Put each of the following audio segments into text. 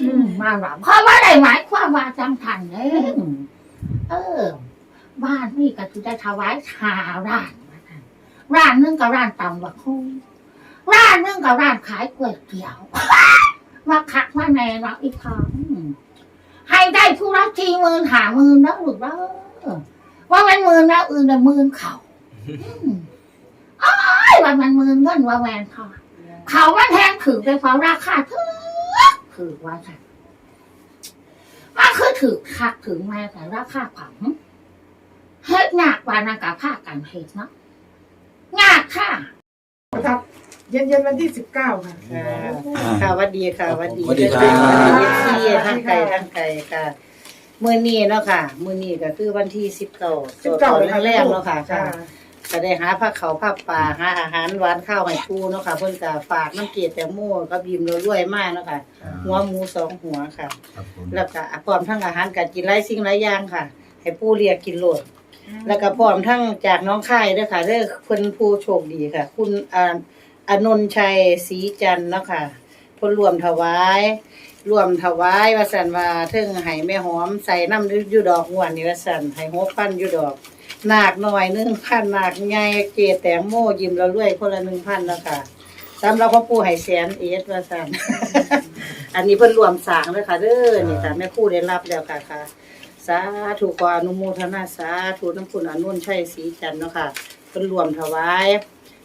อืมมาหลับเพราะว่าได้หมายความว่าจังทันเองเออ บ้านนี่ก็คือได้ถวายชาร้านว่าซั่นร้านหนึงกับร้านตำบักหุ่งร้านหนึงกับร้านขายก๋วยเตี๋ยวมาคักมาแน่เนาะอีกครั้งให้ได้ผู้รับทีหมื่นหาหมื่นนะลูกเด้อว่ามันหมื่นแล้วอื่นแต่หมื่นเขาอืมอ้ายว่ามันหมื่นเงินว่าแวนเขาเขามันแทงถือไปเพราะราคาถือ ถือว่าค่ะมันคือถือคักถือแม่แต่ราคาผังเฮ็ดหนักกว่านางกับผ้ากันเฮ็ดเนาะยากค่ะครับเย็นเย็นๆวันที่สิบเก้าค่ะ ค่ะค่ะหวัดดีค่ะหวัดดีสวัสดีครับเอฟซีทั้งไกลทั้งไกลค่ะมื้อนี้เนาะค่ะ มื้อนี้ก็คือวันที่สิบเก้าสิบเก้าตอนแรกเนาะค่ะค่ะค่ะ ก็ได้หาผักเขาวผักป่าหาอาหารหวานข้าวให้ปูเนาะค่ะ เพิ่นก็ฝากน้ำเกลือแตงโมกับยิมเรารวยมากเนาะค่ะ หัวหมูสองหัวค่ะ ครับผมแล้วก็พร้อมทั้งอาหารการกินหลายสิ่งหลายอย่างค่ะ ให้ปูเรียกกินโลด แล้วก็พร้อมทั้งจากน้องค่ายด้วยค่ะเด้อเพิ่นผู้โชคดีค่ะ คุณอ่าอนนท์ชัยศรีจันทร์เนาะค่ะเพิ่นรวมถวายรวมถวายว่าซั่นว่าเทิงให้แม่หอมใส่น้ำอยู่ดอกม่วนนี่ว่าซั่นให้หกพันอยู่ดอก นาคน้อย1,000นาคใหญ่เกแตงโมยิ้มแล้วรวยคนละ1,000แล้วค่ะสำหรับพ่อปู่ให้แสนเอสว่าซั่นอันนี้เพิ่นรวมสร้างเด้อค่ะเด้อนี่ค่ะแม่ครูได้รับแล้วค่ะค่ะ สาธุขออนุโมทนาสาธุน้ำคุณอนุนชัยศรีจันทร์เนาะค่ะเพิ่นรวมถวาย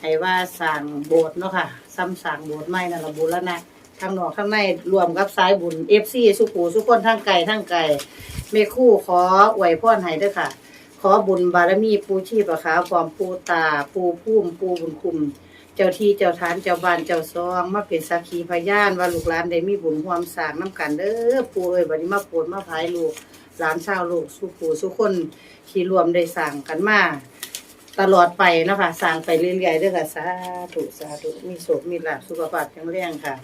ให้ว่าสร้างโบสถ์เนาะค่ะซ้ำสร้างโบสถ์ใหม่นั่นละบุญแล้วนะทางนอกข้างในรวมกับสายบุญ FC สุขูสุขคนทั้งไกลทั้งไกลแม่ครู่ขออวยพรให้เด้อค่ะ ขอบุญบารมีปูชีพขาวความปูตา ปูพุ่มปูบุญคุม เจ้าที่เจ้าทานเจ้าบ้านเจ้าซอง มาเป็นสักขีพยานว่าลูกหลานได้มีบุญความสร้างน้ำกันเด้อปูเอ้ยบัดนี้มาโปรดมาพายลูกหลานชาวลูกสุขูสุขคนที่รวมได้สั่งกันมาตลอดไปนะคะสั่งไปเรื่อยๆด้วยค่ะสาธุสาธุมีโสมีหลาภสุขภาพแข็งแรงค่ะ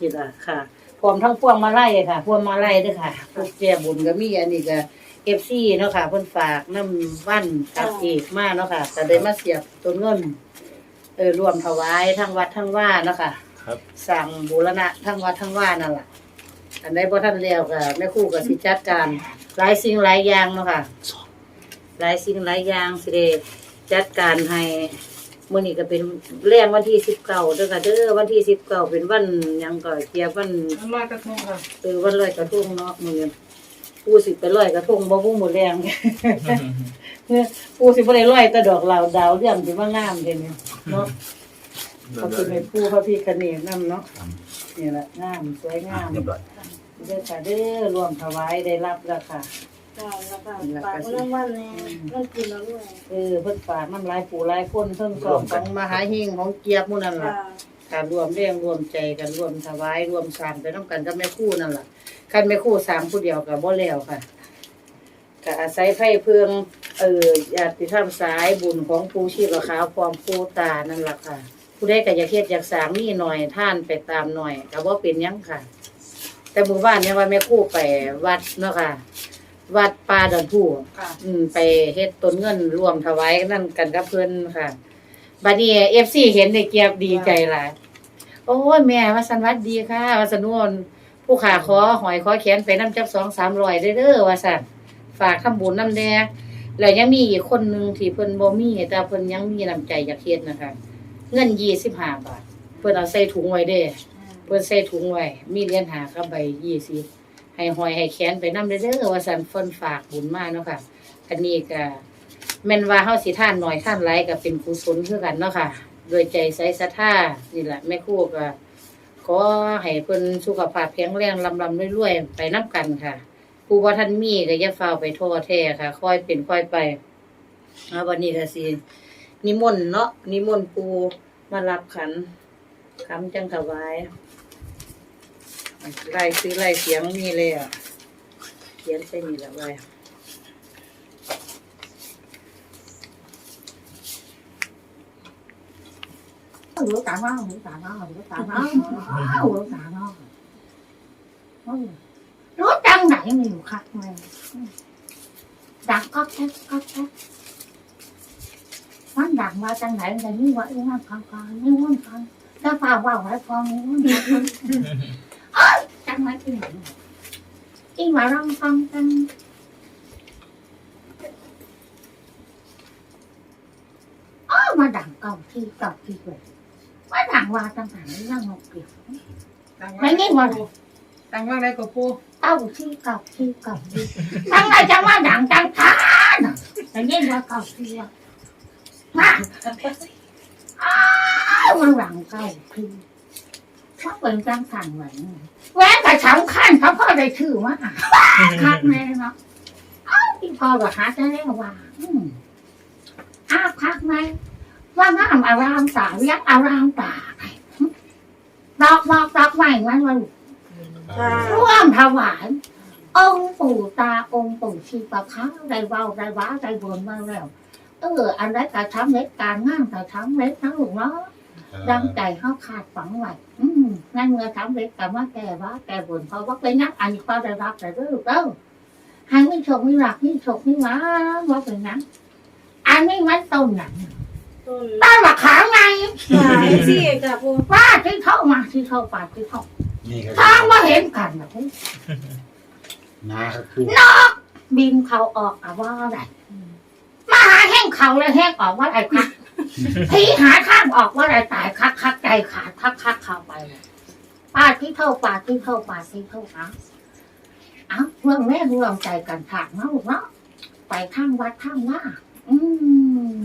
นี่ละค่ะพร้อมทั้งพวงมาไล่ค่ะ พวงมาไล่ด้วยค่ะพวกแจบุญก็มีอันนี้ก็ เอฟซีเนาะค่ะเพิ่นฝากน้ำวันกับเอกมาเนาะค่ะแต่ได้มาเสียบต้นเงินเออรวมถวายทั้งวัดทั้งว่าเนาะค่ะครับ สั่งบูรณะทั้งวัดทั้งว่านั่นแหละอันใดบ่ท่านเลี้ยวก็แม่ครู่ก็สิจัดการหลายสิ่งหลายอย่างเนาะค่ะหลายสิ่งหลายอย่างสิได้จัดการให้มื้อนี้ก็เป็นแรงวันที่19เด้อค่ะเด้อวันที่19เป็นวันหยังก็เกี่ยววันลอยกระทงค่ะ เออวันลอยกระทงเนาะมื้อนี้ ปูสิไปลอยกระทงบ่ฮู้หมดแรงปูสิบ่ได้ลอยแต่ดอกเหล่าดาวเรื่องสิว่างามเด้เนี่ยเนาะขอบคุณให้ปูพระพี่คเนศนำเนาะนี่แหละงามสวยงามเรียบร้อยเด้อค่ะเด้อรวมถวายได้รับแล้วค่ะค่ะแล้วก็ฝากน้ำวันแน่ต้องกินแล้วด้วยเออเพิ่นฝากน้ำลายปู่ลายคนเพิ่งสองของมหาเฮงของเกียบหมู่นั่นค่ะล่ะการรวมแรงรวมใจกันรวมถวายรวมสร้างไปนำกันกับแม่ครู่นั่นล่ะ คันแม่ครู่สร้างผู้เดียวก็บ่แล้วค่ะก็อาศัยไฟเพิงเออญาติธรรมสายบุญของปู่ชีพขาวพร้อมปู่ตานั่นล่ะค่ะ ผู้ใดก็อยากเฮ็ดอยากสร้างมีหน่อยท่านไปตามหน่อยก็บ่เป็นหยังค่ะ แต่หมู่บ้านเนี่ยว่าแม่ครู่ไปวัดเนาะค่ะ วัดป่าดอนผู้ค่ะ อืมไปเฮ็ดต้นเงินรวมถวายนั่นกันกับเพิ่นค่ะบัดนี้ FC เห็นได้เกียบดีใจหลายโอ้ยแม่ว่าสันวัดดีค่ะว่าสนวน ผู้ขาขอหอยขอแขนไปน้ำจัก2 300เด้อว่าซั่นฝากทำบุญน้ำแดงแล้วยังมีอีกคนหนึ่งที่เพิ่นบ่มีแต่เพิ่นยังมีน้ำใจอยากเฮ็ดนะคะ เงิน25บห้าบาท เพิ่นเอาใส่ถุงไว้เด้ เพิ่นใส่ถุงไว้ มีเหรียญหากับใบ20ให้หอยให้แขนไปน้ำเด้อว่าสันเฟินฝากบุญมาเนาะค่ะ อันนี้ก็แม่นว่าเฮาสิท่านหน่อยท่านหลายก็เป็นกุศลคือกันเนาะค่ะ โดยใจใสศรัทธานี่แหละแม่ครูก็ ขอให้เพิ่นสุขภาพแข็งแรงลำลำรวยๆ ไปนํกันค่ะ ผู้ว่าท่านมีก็อย่าฟ้าวไปท้อแท้ค่ะ ค่อยเป็นค่อยไปเอาวันนี้ก็สินิมนต์เนาะนิมนต์ปูมารับขันคำจังถวายไล่ซื้อไล่เสียงนี่เลยอะเขียนใส่นี่ละไว้ หรือตาน้องหรือตาน้องหรือตาน้องหรือตาน้องรถจังไหนมีอยู่คักไหมดังก็แค่ก็แค่มันดังมาจังไหนแต่นี่ว่าอีนั่นฟังฟังนี่ว่าฟังถ้าฟ้าว่าไว้ฟังนี่ว่าเอ้ยจังไหนอีหมาอีหมาร้องฟังกันอ้อมาดังเก่าที่เก่าที่เลยมาดังว่าตั้งแต่นี้นั่งนกเกี่ยวดังไม่นี่หมดดังว่าอะไรกับปูเก้าที่เก่าที่เก่าที่ตั้งแต่จะมาดังจังทานแต่ยิ่งว่าเก่าที่อะมาอ้าวมาดังเก่าที่ว่าเป็นจังสั่นเหมือนแหวนแต่สำคัญเขาพ่อได้ชื่อว่าคักแน่เนาะเอ้าพี่พ่อก็หาจะได้ว่าอืมอ้าวคักไหม ว่าน้ำอารามตาเรียกอารามตาดอกบอกดอกใหม่มันว่าค่ะร่วมถวายองค์ปู่ตาองค์ปู่ชีประค้าได้เว้าได้ว้าได้บนมาแล้ว เอออันนั้นการทำเล็กการงานการทำเล็กนะลูกเนาะดังใจเขาขาดฝังไว้อืมนั่นเมื่อทำเล็กกับว่าแกว่าแกบนเพราะว่าเป็นนักอันนี้ก็ได้รับแต่เรื่องเด้อให้ไม่ชมไม่รักไม่ชมไม่หวาว่าเป็นนักอันนี้มันต้นหนัง ต้นต้นมะขามไงค่ะเอฟซีค่ะปูว่าที่เข้ามาที่เข้าป่าที่เข้านี่ก็ทางมาเห็นกันนะพี่นะครับครูบินเขาออกอะว่าอะไรมาหาแห้งเขาเลยแห้งออกว่าอะไรคะพี่หาทางออกว่าอะไรตายคักคักใจขาดคักคักเข้าไปเลยป้าที่เท่าป้าที่เท่าป้าที่เท่าเอาเอาเรื่องแม่เรื่องใจกันถากเนาะลูกเนาะไปทางวัดทางว่าอืม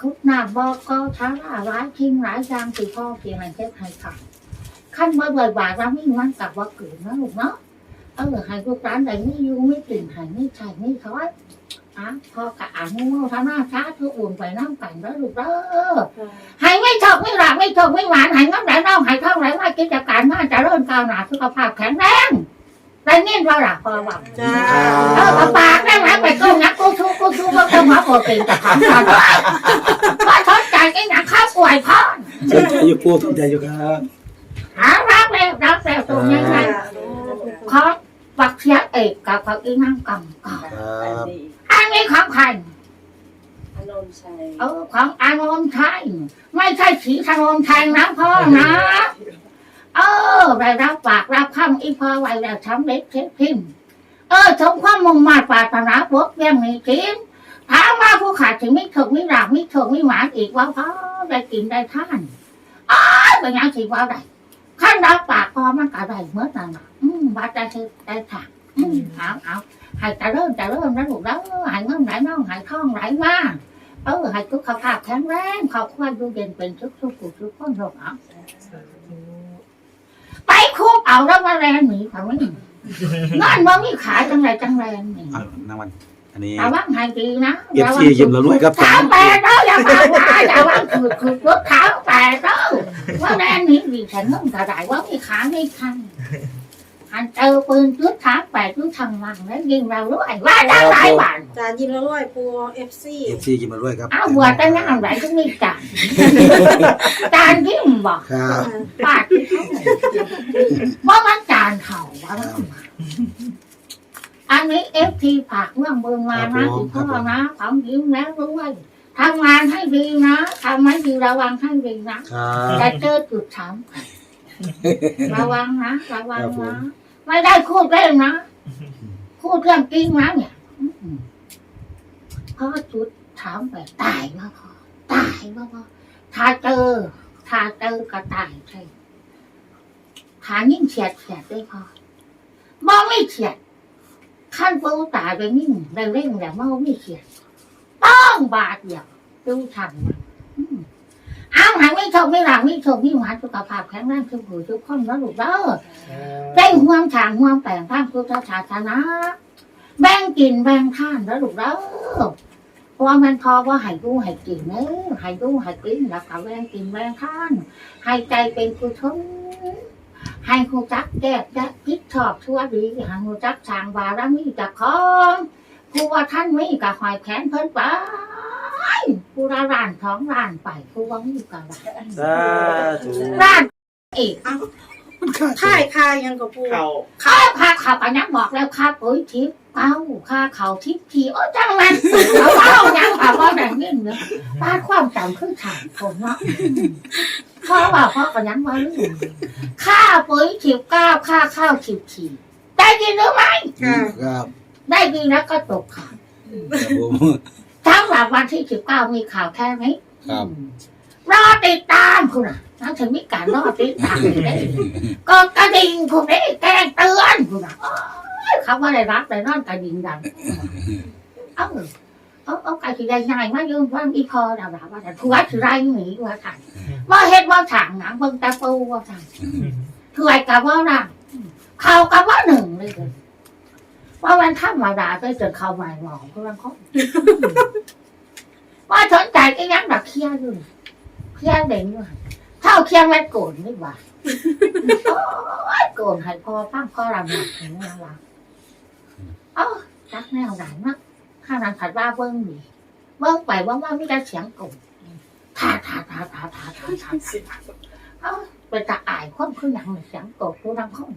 คุกหน้าบอกก็ช้าร้ายทิ้งหลายอย่างสิพ่อเพียงอะไรเทพให้ค่ะขั้นเมื่อบ่อยบาทเราไม่มันกลับว่าเกิดนะลูกเนาะเออให้ลูกร้านใดไม่อยู่ไม่กลิ่นใหายไม่ใช่ไม่ช้อยอะพอกะอ่านโง่ทำหน้าช้าเธออุ่นไปน้ำกันแล้วลูกเด้อค่ะให้ไม่ชอบไม่หลับไม่ชอบไม่หวานให้น้ำไหลเน่าให้ท่องไหลว่ากิจการน่าจะเริ่มก้าวหน้าสุขภาพแข็งแรงได้เงี้ยเราหลับพอหวังจ้าเออปากได้ไหมไปก้มนักกูชูกูชูว่าเธอมาปกติแต่ของฉัน ว่าทดใจไอ้หนักข้าวป่วยพ่อสนใจอยู่ครูสนใจอยู่ครับหารักแล้วรักแล้วตรงนี้ไงค่ะขอปักเสียเอกกับปักอีนั่งกำก่อนครับอันนี้ของใครอนนท์ชัยเออของอานนท์ชัยไม่ใช่สีธนนท์ชัยนะพ่อนะเออได้รับปากรับคำอีพ่อไว้แล้วทำเล็กเช็คพิมพ์เออสมความมุ่งมาตรปรารถนาพวกเรื่องนี้จริง ถามว่าผู้ขาดถึงไม่ถึงไม่หลับไม่ถึงไม่หวานอีกว่าพ่อได้กินได้ท่านอ้าวเป็นยังสิว่าได้ขั้นรับปากพอมันก็ได้เมื่อนั้นน่ะอืมว่าได้คือได้ค่ะอืมเอาเอาให้จะเริ่มจะเริ่มนะลูกแล้วให้เงินไหลน้องให้ท่องไหลมาเออให้สุขภาพแข็งแรงขอบคุณดูเย็นเป็นทุกทุกทุกทุกคนหรอกอะไปคุกเอาแล้วมาแรงหนีเขาไม่หนีนั่นว่ามีขายจังไรจังแรงหนีเอานางวัน อันนี้แต่ว่าให้ดีนะเอฟซียิ้มแล้วรวยครับถามแปดเด้ออย่ามาว่าอย่าว่าคือคือรถเท้าแปดเด้อว่าแรงหนีดีฉันต้องกระไดว่ามีขาไม่ทันอันเจอปืนจุดถามแปดจุดทางวังแล้วยิงเราด้วยว่าได้หลายวันจานยิ้มแล้วร้อยปูเอฟซีเอฟซียิ้มแล้วรวยครับเอาบัวตั้งยังไรก็ไม่จานจานยิ้มบอกครับปาดที่เขาว่ามันจานเขาว่ามันมา อันนี้เอฟทีผักเมืองเบืองมานะคุณพ่อนะของยิ้มแล้วด้วยทำงานให้ดีนะทำให้ดีระวังให้ดีนะครับจะเจอจุดสามระวังนะระวังครับผมนะไม่ได้พูดเล่นนะพูดเรื่องจริงนะเนี่ยอืมเพราะจุดถามไปตายว่าพอตายว่าพอถ้าเจอถ้าเจอก็ตายใช่ขายิ่งเฉียดเฉียดได้พอมองไม่เฉียด ขั้นปูตายไปนิ่งได้เร่งแต่มองไม่เฉียดต้องบาดเดียวดูทางมันอืมเอาหายไม่ชมไม่หลังไม่ชมไม่หวานสุขภาพแข็งแรงทุกผู้ทุกคนนะลูกเด้อได้ห่วงทางห่วงแปลงทางพุทธศาสนาแบ่งกินแบ่งท่านนะลูกเด้อเพราะว่ามันพอว่าให้ดูให้กินเนอะให้ดูให้กินแล้วก็แบ่งกินแบ่งท่านให้ใจเป็นกุศล ให้หูจักแก้จักพิดชอบชั่วดีให้หูจักสร้างบารมีจากของผู้ว่าท่านมีกับหอยแขนเพิ่นไปผู้ละร้านท้องร้านไปผู้ว่ามีกับร้านสาธุร้านอีกค่ายคายยังกับปูเขาข้าพาขับอันนั้นบอกแล้วข้าปุ๋ยทิพย์ เอ้าข้าเขาทิพย์ทีโอ้จังมันแล้วเอ้ายังแบบว่าแบบนี้เนอะป้าความจำคือถามผมเนาะพ่อว่าพ่อก็ยังว่าลืมค่าปุ๋ยสิบก้าวค่าข้าวสิบสี่ได้ยินหรือไม่ครับได้ยินแล้วก็ตกข่าวทั้งหลับวันที่สิบเก้ามีข่าวแค่ไหมครับรอติดตามคุณอะนั่นถึงมีการรอติดตามก็กระดิ่งคุณได้แกงเตือนคุณอะ เขาว่าได้รับได้นอนกระดิ่งดังเอ้าเอาเอากระดิ่งได้ง่ายมากยืนว่าอีพอดาวดาวว่าแต่ทัวร์ถือไรหนีว่าทันว่าเฮ็ดว่าถังหนังเบิ่งตาปูว่าทันถวยกับว่าน่ะเขากับว่าหนึ่งเลยเลยว่ามันธรรมดาก็จนเขาหมายหมองเพื่อนเขาว่าสนใจก็ยังดักเคลียร์อยู่เคลียร์เด่นอยู่เท่าเคลียร์แม่โกนไม่ว่าโอ้ยโกนให้พอฟังพอรำหนักถึงนั่นละ เอ้าจักแนวไหนมากข้างนั้นผัดว่าเบิ้งดีเบิ้งไปว่าว่าไม่ได้เสียงโกนทาทาทาทาทาทาทาเอ้าเป็นตาอายคนคือหนังเสียงโกนผู้นำคน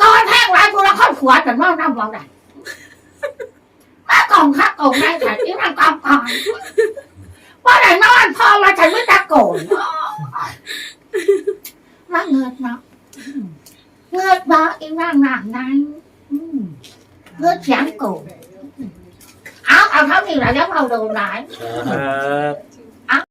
ก่อนแท่งร้ายผู้นำคนขวดแต่ว่าน้ำมองได้มากล่องคักกองได้แต่ที่มันกล่องกล่องว่าไหนนอนพอมาฉันไม่ตะโกนว่าเงือดเนาะเงือดบ้าอีร่างหนักนั้น อืม เงือดเสียงโกนเ